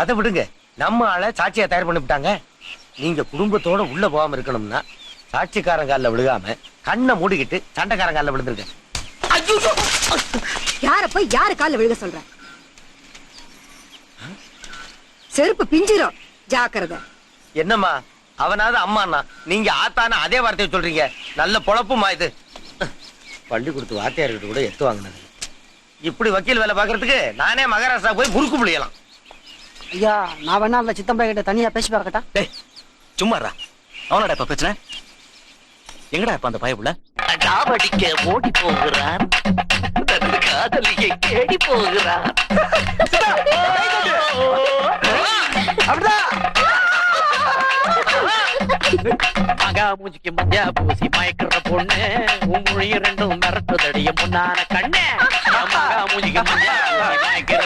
அதை விடுங்க. நம்ம ஆளை சாட்சியா தயார் பண்ணிவிட்டாங்க நீங்க குடும்பத்தோட உள்ள போகாம இருக்கணும்னா சாட்சிக்காரன் காலில் விழுகாம கண்ணை மூடிக்கிட்டு சண்டைக்காரன் காலில் விழுந்துருங்க. யார போய் யாரு கால்ல விழுக சொல்ற? செருப்பு பிஞ்சிரும். ஜாக்கிரதை. என்னம்மா? அவனாவது அம்மாண்ணா. நீங்க ஆத்தான அதே வார்த்தையை சொல்றீங்க. நல்ல பொழப்புமா இது. பள்ளிக்கூடத்து வாத்தியார்கிட்ட கூட எத்து வாங்கினது. இப்படி வக்கீல் வேலை பார்க்கறதுக்கு நானே மகாராஷ்டிரா போய் முறுக்கு புளியலாம் ஐயா நான் வேணா அந்த சித்தம்பா கிட்ட தனியா பேசி பார்க்கட்டா? டேய் சும்மாடா அவனடா இப்ப பிரச்சனை எங்கடா இப்ப அந்த பயப்புல டாவடிக்க ஓடி போகிறான் தனது காதலியை தேடி போகிறான் மகா மூஞ்சிக்கு மஞ்சா பூசி மயக்கிற பொண்ணு உன் மொழி ரெண்டும் மிரட்டுதடிய முன்னான கண்ணே. மகா மூஞ்சிக்கு மஞ்சா பூசி மயக்கிற